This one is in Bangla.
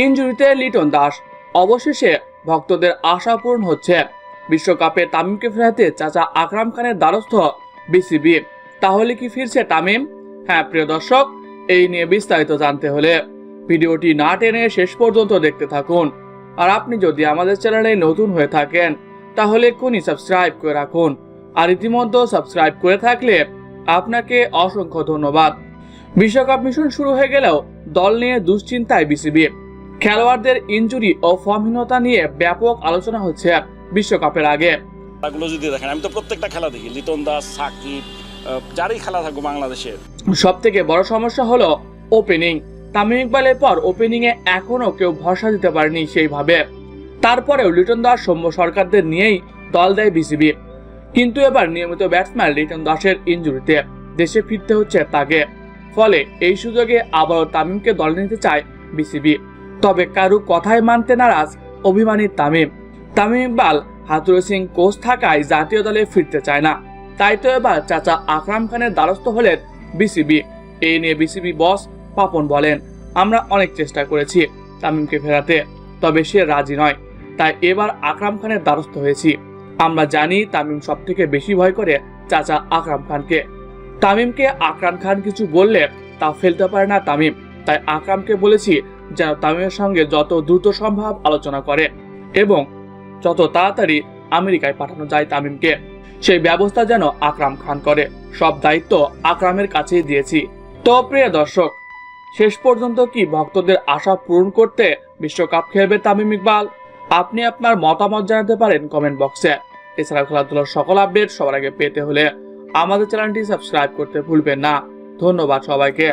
ইনজুরিতে লিটন দাস। অবশেষে ভক্তদের আশা পূরণ হচ্ছে। বিশ্বকাপে তামিমকে ফেরাতে চাচা আকরাম খানের দ্বারস্থ বিসিবি। তাহলে কি ফিরছে তামিম? হ্যাঁ প্রিয় দর্শক, এই নিয়ে বিস্তারিত জানতে হলে ভিডিওটি না টেনে শেষ পর্যন্ত দেখতে থাকুন। আর আপনি যদি আমাদের চ্যানেলে নতুন হয়ে থাকেন, তাহলে এক্ষুনি সাবস্ক্রাইব করে রাখুন। আর ইতিমধ্যে সাবস্ক্রাইব করে থাকলে আপনাকে অসংখ্য ধন্যবাদ। বিশ্বকাপ মিশন শুরু হয়ে গেলেও দল নিয়ে দুশ্চিন্তায় বিসিবি। খেলোয়াড়দের ইনজুরি ও ফর্মহীনতা নিয়ে ব্যাপক আলোচনা হচ্ছে বিশ্বকাপের আগে। খেলাগুলো যদি দেখেন আমি তো প্রত্যেকটা খেলা দেখি লিটন দাস সাকিব যারই খেলা থাকুক বাংলাদেশের। সব থেকে বড় সমস্যা হলো ওপেনিং তামিম ইকবালের পর ওপেনিং এ এখনও কেউ ভরসা দিতে পারেনি সেইভাবে। তারপরেও লিটন দাস সৌম্য সরকারদের নিয়েই দল দেয় বিসিবি। কিন্তু এবার নিয়মিত ব্যাটসম্যান লিটন দাসের ইনজুরিতে দেশে ফিরতে হচ্ছে তাকে। ফলে এই সুযোগে আবারও তামিমকে দলে নিতে চায় বিসিবি। তবে কারু কথাই মানতে নারাজ অভিমানী তামিম। তামিম ইকবাল হাতুর সিং কোচ থাকায় জাতীয় দলে ফিরতে চায় না। তাই তো এবার চাচা আকরাম খানের দ্বারস্থ হলেন বিসিবি। এই নিয়ে বিসিবি বস পাপন বলেন, আমরা অনেক চেষ্টা করেছি তামিমকে ফেরাতে, তবে সে রাজি নয়। তাই এবার আকরাম খানের দ্বারস্থ হয়েছি। আমরা জানি তামিম সব থেকে বেশি ভয় করে চাচা আকরাম খানকে। তামিমকে আকরাম খান কিছু বললে তা ফেলতে পারে না তামিম। তাই আকরামকে বলেছি যেন তামিমের সঙ্গে যত দ্রুত সম্ভব আলোচনা করে এবং যত তাড়াতাড়ি আমেরিকায় পাঠানো যায় তামিমকে, সেই ব্যবস্থা যেন আকরাম খান করে। সব দায়িত্ব আকরামের কাছেই দিয়েছি। তো প্রিয় দর্শক, শেষ পর্যন্ত কি ভক্তদের আশা পূরণ করতে বিশ্বকাপ খেলবে তামিম ইকবাল? আপনি আপনার মতামত জানাতে পারেন কমেন্ট বক্সে। এছাড়া খেলাধুলার সকল আপডেট সবার আগে পেতে হলে আমাদের চ্যানেলটি সাবস্ক্রাইব করতে ভুলবেন না। ধন্যবাদ সবাইকে।